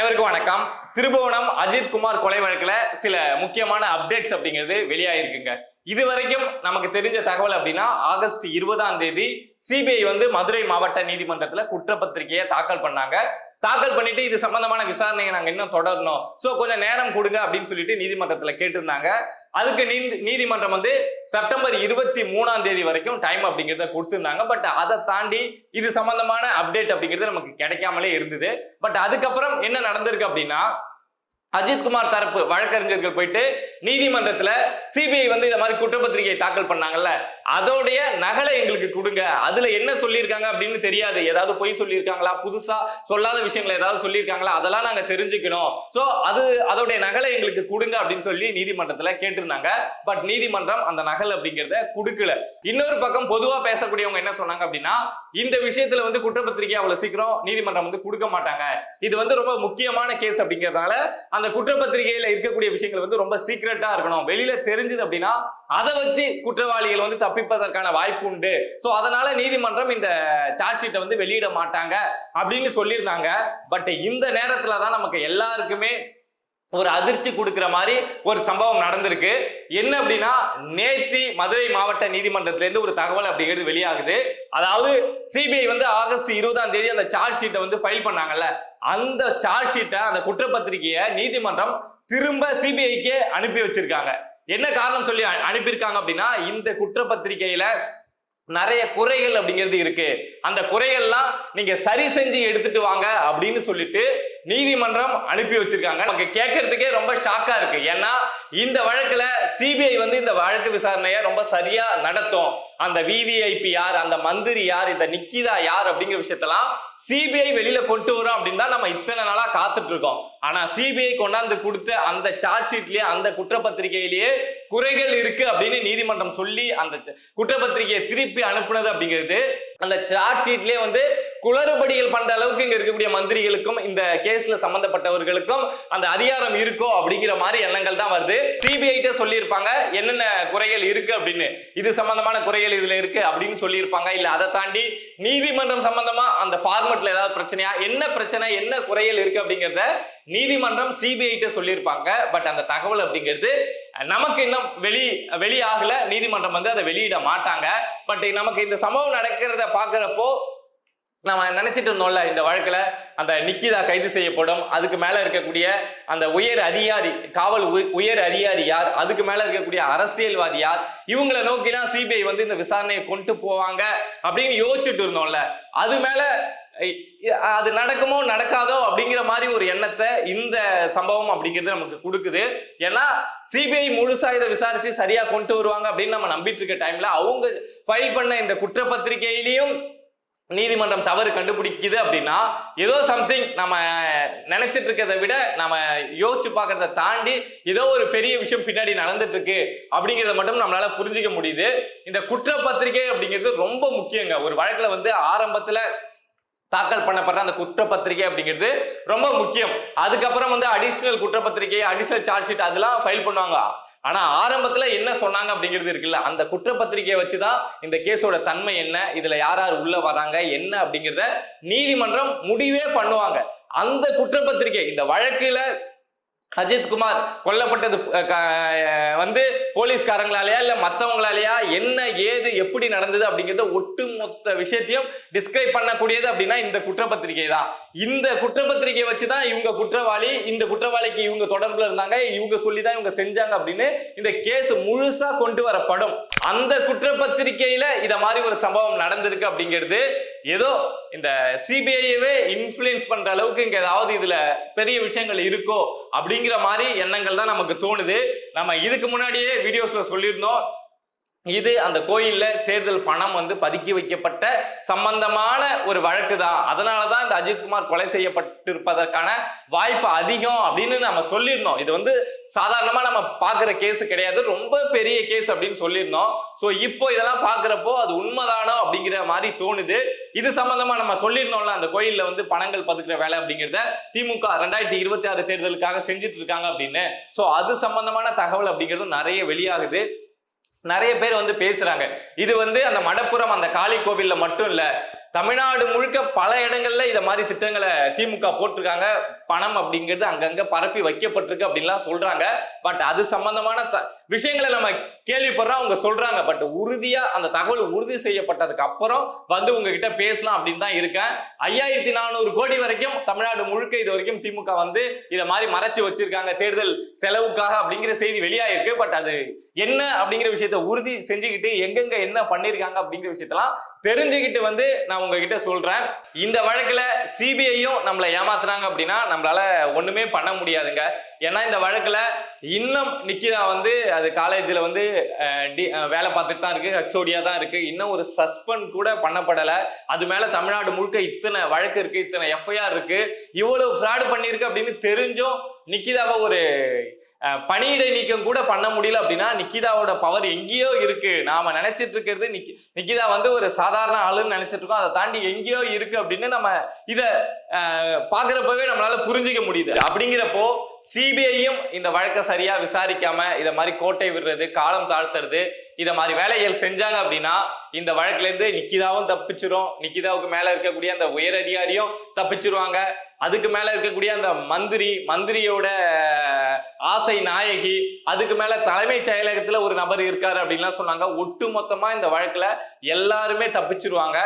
அனைவருக்கும் வணக்கம். திருபுவனம் அஜித் குமார் கொலை வழக்குல சில முக்கியமான அப்டேட்ஸ் அப்படிங்கிறது வெளியாயிருக்குங்க. இது வரைக்கும் நமக்கு தெரிஞ்ச தகவல் அப்படின்னா ஆகஸ்ட் இருபதாம் தேதி சிபிஐ வந்து மதுரை மாவட்ட நீதிமன்றத்துல குற்றப்பத்திரிகையை தாக்கல் பண்ணாங்க. தாக்கல் பண்ணிட்டு இது சம்பந்தமான விசாரணையை நாங்க இன்னும் தொடரணும். சோ கொஞ்சம் நேரம் கொடுங்க அப்படின்னு சொல்லிட்டு நீதிமன்றத்துல கேட்டிருந்தாங்க. அதுக்கு நீதி நீதிமன்றம் வந்து செப்டம்பர் இருபத்தி மூணாம் தேதி வரைக்கும் டைம் அப்படிங்கிறத கொடுத்துருந்தாங்க. பட் அதை தாண்டி இது சம்பந்தமான அப்டேட் அப்படிங்கிறது நமக்கு கிடைக்காமலே இருந்தது. பட் அதுக்கப்புறம் என்ன நடந்திருக்கு அப்படின்னா அஜித்குமார் தரப்பு வழக்கறிஞர்கள் போயிட்டு நீதிமன்றத்துல சிபிஐ வந்து இந்த மாதிரி குற்றப்பத்திரிகை தாக்கல் பண்ணாங்கல்ல. அதோடைய நகலை எங்களுக்கு கொடுங்க. அதுல என்ன சொல்லியிருக்காங்க அப்படின்னு தெரியாது. ஏதாவது பொய் சொல்லியிருக்காங்களா? புதுசா சொல்லாத விஷயங்களை ஏதாவது சொல்லியிருக்காங்களா? அதெல்லாம் நாங்க தெரிஞ்சுக்கணும். சோ அது அதோடைய நகலை எங்களுக்கு கொடுங்க அப்படின்னு சொல்லி நீதிமன்றத்துல கேட்டிருந்தாங்க. பட் நீதிமன்றம் அந்த நகல் அப்படிங்கிறத கொடுக்கல. இன்னொரு பக்கம் பொதுவா பேசக்கூடியவங்க என்ன சொன்னாங்க அப்படின்னா இந்த விஷயத்துல வந்து குற்றப்பத்திரிகை அவ்வளவு சீக்கிரம் நீதிமன்றம் வந்து கொடுக்க மாட்டாங்க. இது வந்து ரொம்ப முக்கியமான கேஸ் அப்படிங்கறதுனால அந்த குற்றப்பத்திரிகையில இருக்கக்கூடிய விஷயங்கள் வந்து ரொம்ப சீக்கிரட்டா இருக்கணும். வெளியில தெரிஞ்சது அப்படின்னா அதை வச்சு குற்றவாளிகள் வந்து தப்பி தப்பிப்பதற்கான வாய்ப்பு உண்டு. ஸோ அதனால நீதிமன்றம் இந்த சார்ஜ் ஷீட்டை வந்து வெளியிட மாட்டாங்க அப்படின்னு சொல்லியிருந்தாங்க. பட் இந்த நேரத்துல தான் நமக்கு எல்லாருக்குமே ஒரு அதிர்ச்சி கொடுக்குற மாதிரி ஒரு சம்பவம் நடந்திருக்கு. என்ன அப்படின்னா நேத்தி மதுரை மாவட்ட நீதிமன்றத்துல இருந்து ஒரு தகவல் அப்படிங்கிறது வெளியாகுது. அதாவது சிபிஐ வந்து ஆகஸ்ட் இருபதாம் தேதி அந்த சார்ஜ் ஷீட்டை வந்து ஃபைல் பண்ணாங்கல்ல. அந்த சார்ஜ் ஷீட்டை அந்த குற்றப்பத்திரிகையை நீதிமன்றம் திரும்ப சிபிஐக்கே அனுப்பி வச்சிருக்காங்க. என்ன காரணம் சொல்லி அனுப்பியிருக்காங்க அப்படின்னா இந்த குற்றப்பத்திரிகையில நிறைய குறைகள் அப்படிங்கிறது இருக்கு. அந்த குறைகள்லாம் நீங்க சரி செஞ்சு எடுத்துட்டு வாங்க அப்படின்னு சொல்லிட்டு நீதிமன்றம் அனுப்பி வச்சிருக்காங்க. நமக்கு கேட்கறதுக்கே ரொம்ப ஷாக்கா இருக்கு. ஏன்னா இந்த வழக்குல சிபிஐ வந்து இந்த வழக்கு விசாரணையை ரொம்ப சரியா நடத்தும். அந்த விவிஐபி யார் அந்த மந்திரி யார் இந்த நிக்கிதா யார் அப்படிங்கிற விஷயத்தெல்லாம் சிபிஐ வெளியில கொண்டு வரும் அப்படின்னு தான் நம்ம இத்தனை நாளா காத்துட்டு இருக்கோம். ஆனா சிபிஐ கொண்டாந்து கொடுத்த அந்த சார்ஜ் ஷீட்லயே அந்த குற்றப்பத்திரிகையிலேயே குறைகள் இருக்கு அப்படின்னு நீதிமன்றம் சொல்லி அந்த குற்றப்பத்திரிகையை திருப்பி அனுப்புனது அப்படிங்கிறது அந்த சார்ஜ் ஷீட்லயே வந்து குளறுபடிகள் பண்ற அளவுக்கு இங்க இருக்கக்கூடிய மந்திரிகளுக்கும் இந்த கேஸ்ல சம்பந்தப்பட்டவர்களுக்கும் அந்த அதிகாரம் இருக்கோ அப்படிங்கிற மாதிரி எண்ணங்கள் தான் வருது. சிபிஐட்டே சொல்லியிருப்பாங்க என்னென்ன குறைகள் இருக்கு? அப்படின்னு. இது சம்பந்தமான குறைகள் இதுல இருக்கு அப்படின்னு சொல்லியிருப்பாங்க. இல்ல அதை தாண்டி நீதிமன்றம் சம்பந்தமா அந்த ஃபார்மெட்ல ஏதாவது பிரச்சனையா? என்ன பிரச்சனை என்ன குறைகள் இருக்கு அப்படிங்கிறத நீதிமன்றம் சிபிஐட்டே சொல்லியிருப்பாங்க. பட் அந்த தகவல் அப்படிங்கிறது நமக்கு இன்னும் வெளி வெளியாகல. நீதிமன்றம் வந்து அதை வெளியிட மாட்டாங்க. பட் நமக்கு இந்த சம்பவம் நடக்கிறத பாக்குறப்போ நம்ம நினைச்சிட்டு இருந்தோம்ல இந்த வழக்குல அந்த நிக்கிதா கைது செய்யப்படும். அதுக்கு மேல இருக்கக்கூடிய அந்த உயர் அதிகாரி காவல் உயர் அதிகாரி யார்? அதுக்கு மேல இருக்கக்கூடிய அரசியல்வாதி யார்? இவங்களை நோக்கினா சிபிஐ வந்து இந்த விசாரணையை கொண்டு போவாங்க அப்படின்னு யோசிச்சுட்டு இருந்தோம்ல. அது மேல அது நடக்குமோ நடக்காதோ அப்படிங்கிற மாதிரி ஒரு எண்ணத்தை இந்த சம்பவம் அப்படிங்கிறது நமக்கு கொடுக்குது. ஏன்னா சிபிஐ முழுசா இதை விசாரிச்சு சரியா கொண்டு வருவாங்க அப்படின்னு நம்ம நம்பிட்டு இருக்க டைம்ல அவங்க ஃபைல் பண்ண இந்த குற்றப்பத்திரிகையிலையும் நீதிமன்றம் தவறு கண்டுபிடிக்குது அப்படின்னா ஏதோ சம்திங் நம்ம நினைச்சிட்டு இருக்கிறத விட நம்ம யோசிச்சு பார்க்கறத தாண்டி ஏதோ ஒரு பெரிய விஷயம் பின்னாடி நடந்துட்டு இருக்கு அப்படிங்கிறத மட்டும் நம்மளால புரிஞ்சுக்க முடியுது. இந்த குற்றப்பத்திரிகை அப்படிங்கிறது ரொம்ப முக்கியங்க. ஒரு வழக்குல வந்து ஆரம்பத்துல தாக்கல் பண்ணப்படுற அந்த குற்றப்பத்திரிகை அப்படிங்கிறது ரொம்ப முக்கியம். அதுக்கப்புறம் வந்து அடிஷனல் குற்றப்பத்திரிகை அடிஷனல் சார்ஜ் ஷீட் அதெல்லாம் ஃபைல் பண்ணுவாங்க. ஆனா ஆரம்பத்துல என்ன சொன்னாங்க அப்படிங்கிறது இருக்குல்ல அந்த குற்றப்பத்திரிகையை வச்சுதான் இந்த கேஸோட தன்மை என்ன இதுல யார் யார் உள்ள வராங்க என்ன அப்படிங்கிறத நீதிமன்றம் முடிவே பண்ணுவாங்க. அந்த குற்றப்பத்திரிகை இந்த வழக்குல அஜித் குமார் கொல்லப்பட்டது க- வந்து போலீஸ்காரங்களாலேயா இல்லை மற்றவங்களாலேயா என்ன ஏது எப்படி நடந்தது அப்படிங்கிறத ஒட்டுமொத்த விஷயத்தையும் டிஸ்கிரைப் பண்ணக்கூடியது அப்படின்னா இந்த குற்றப்பத்திரிகை தான். இந்த குற்றப்பத்திரிக்கையை வச்சு தான் இவங்க குற்றவாளி இந்த குற்றவாளிக்கு இவங்க தொடர்பில் இருந்தாங்க இவங்க சொல்லி தான் இவங்க செஞ்சாங்க அப்படின்னு இந்த கேஸ் முழுசாக கொண்டு வரப்படும். அந்த குற்றப்பத்திரிகையில் இதை மாதிரி ஒரு சம்பவம் நடந்திருக்கு அப்படிங்கிறது ஏதோ இந்த சிபிஐயவே இன்ஃப்ளூயன்ஸ் பண்ற அளவுக்கு இங்க ஏதாவது இதுல பெரிய விஷயங்கள் இருக்கோ அப்படிங்கிற மாதிரி எண்ணங்கள் தான் நமக்கு தோணுது. நம்ம இதுக்கு முன்னாடியே வீடியோஸ்ல சொல்லியிருந்தோம். இது அந்த கோயில்ல தேர்தல் பணம் வந்து பதுக்கி வைக்கப்பட்ட சம்பந்தமான ஒரு வழக்கு தான். அதனால தான் இந்த அஜித்குமார் கொலை செய்யப்பட்டிருப்பதற்கான வாய்ப்பு அதிகம் அப்படின்னு நம்ம சொல்லியிருந்தோம். இது வந்து சாதாரணமா நம்ம பார்க்குற கேஸ் கிடையாது. ரொம்ப பெரிய கேஸ் அப்படின்னு சொல்லியிருந்தோம். ஸோ இப்போ இதெல்லாம் பார்க்குறப்போ அது உண்மைதானோ அப்படிங்கிற மாதிரி தோணுது. இது சம்பந்தமா நம்ம சொல்லியிருந்தோம்ல அந்த கோயில்ல வந்து பணங்கள் பதுக்கிற வேலை அப்படிங்கிறத திமுக ரெண்டாயிரத்தி இருபத்தி ஆறு தேர்தலுக்காக செஞ்சுட்டு இருக்காங்க அப்படின்னு. ஸோ அது சம்பந்தமான தகவல் அப்படிங்கிறது நிறைய வெளியாகுது. நிறைய பேர் வந்து பேசுறாங்க. இது வந்து அந்த மடப்புறம் அந்த காளி கோவில்ல மட்டும் இல்ல தமிழ்நாடு முழுக்க பல இடங்கள்ல இத மாதிரி திட்டங்களை திமுக போட்டிருக்காங்க. பணம் அப்படிங்கிறது அங்கங்க பரப்பி வைக்கப்பட்டிருக்கு அப்படின்லாம் சொல்றாங்க. பட் அது சம்பந்தமான த- விஷயங்களை நம்ம கேள்விப்படுறோம் அவங்க சொல்றாங்க. பட் உறுதியா அந்த தகவல் உறுதி செய்யப்பட்டதுக்கு அப்புறம் வந்து உங்ககிட்ட பேசலாம் அப்படின்னு தான் இருக்கேன். ஐயாயிரத்தி நானூறு கோடி வரைக்கும் தமிழ்நாடு முழுக்க இது வரைக்கும் திமுக வந்து இதை மாதிரி மறைச்சு வச்சிருக்காங்க. தேர்தல் செலவுக்காக அப்படிங்கிற செய்தி வெளியாயிருக்கு. பட் அது என்ன அப்படிங்கிற விஷயத்த உறுதி செஞ்சுக்கிட்டு எங்கெங்க என்ன பண்ணிருக்காங்க அப்படிங்கிற விஷயத்தெல்லாம் தெரிஞ்சுக்கிட்டு வந்து நான் உங்ககிட்ட சொல்றேன். இந்த வழக்குல சிபிஐயும் நம்மளை ஏமாத்துறாங்க அப்படின்னா நம்மளால ஒண்ணுமே பண்ண முடியாதுங்க. ஏன்னா இந்த வழக்குல இன்னும் நிக்கிதா வந்து அது காலேஜ்ல வந்து டி- வேலை பார்த்துட்டு தான் இருக்கு. ஹெச்ஓடியா தான் இருக்கு. இன்னும் ஒரு சஸ்பெண்ட் கூட பண்ணப்படல. அது மேல தமிழ்நாடு முழுக்க இத்தனை வழக்கு இருக்கு இத்தனை எஃப்ஐஆர் இருக்கு. இவ்வளவு ஃப்ராட் பண்ணிருக்கு அப்படின்னு தெரிஞ்சும் நிக்கிதாவை ஒரு பணியிடை நீக்கம் கூட பண்ண முடியல அப்படின்னா நிக்கிதாவோட பவர் எங்கேயோ இருக்கு. நாம நினைச்சிட்டு இருக்கிறது நிக்கி நிக்கிதா வந்து ஒரு சாதாரண ஆளுன்னு நினைச்சிட்டு இருக்கோம். அதை தாண்டி எங்கேயோ இருக்கு அப்படின்னு நம்ம இதை பாக்குறப்பவே நம்மளால புரிஞ்சுக்க முடியுது. அப்படிங்கிறப்போ சிபிஐயும் இந்த வழக்கை சரியா விசாரிக்காம இதை மாதிரி கோட்டை விடுறது காலம் தாழ்த்துறது இதை மாதிரி வேலைகள் செஞ்சாங்க அப்படின்னா இந்த வழக்குல இருந்து நிக்கிதாவும் தப்பிச்சிரும். நிக்கிதாவுக்கு மேல இருக்கக்கூடிய அந்த உயர் அதிகாரியும் தப்பிச்சிருவாங்க. அதுக்கு மேல இருக்கக்கூடிய அந்த மந்திரி மந்திரியோட ஆசை நாயகி அதுக்கு மேல தலைமைச் செயலகத்துல ஒரு நபர் இருக்காரு அப்படின்லாம் சொன்னாங்க. ஒட்டு மொத்தமா இந்த வழக்குல எல்லாருமே தப்பிச்சிருவாங்க.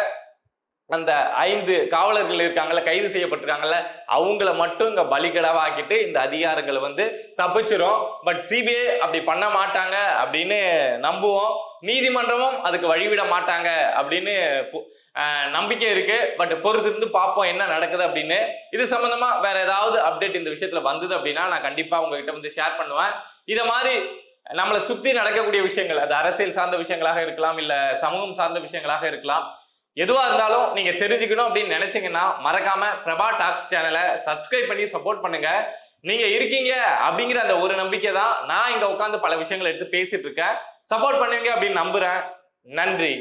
அந்த ஐந்து காவலர்கள் இருக்காங்கல்ல கைது செய்யப்பட்டிருக்காங்கல்ல அவங்கள மட்டும் இங்க பலிகடாவாக்கிட்டு இந்த அதிகாரங்களை வந்து தப்பிச்சிரும். பட் சிபிஐ அப்படி பண்ண மாட்டாங்க அப்படின்னு நம்புவோம். நீதிமன்றமும் அதுக்கு வழிவிட மாட்டாங்க அப்படின்னு பு- நம்பிக்கை இருக்கு. பட் பொறுத்து இருந்து பார்ப்போம் என்ன நடக்குது அப்படின்னு. இது சம்பந்தமா வேற ஏதாவது அப்டேட் இந்த விஷயத்துல வந்தது அப்படின்னா நான் கண்டிப்பா உங்ககிட்ட வந்து ஷேர் பண்ணுவேன். இதை மாதிரி நம்மளை சுத்தி நடக்கக்கூடிய விஷயங்கள் அது அரசியல் சார்ந்த விஷயங்களாக இருக்கலாம் இல்ல சமூகம் சார்ந்த விஷயங்களாக இருக்கலாம். எதுவா இருந்தாலும் நீங்க தெரிஞ்சுக்கணும் அப்படின்னு நினைச்சீங்கன்னா மறக்காம பிரபா டாக்ஸ் சேனலை சப்ஸ்கிரைப் பண்ணி சப்போர்ட் பண்ணுங்க. நீங்க இருக்கீங்க அப்படிங்கிற அந்த ஒரு நம்பிக்கை தான் நான் இங்க உட்காந்து பல விஷயங்களை எடுத்து பேசிட்டு இருக்கேன். சப்போர்ட் பண்ணுவீங்க அப்படின்னு நம்புறேன். நன்றி.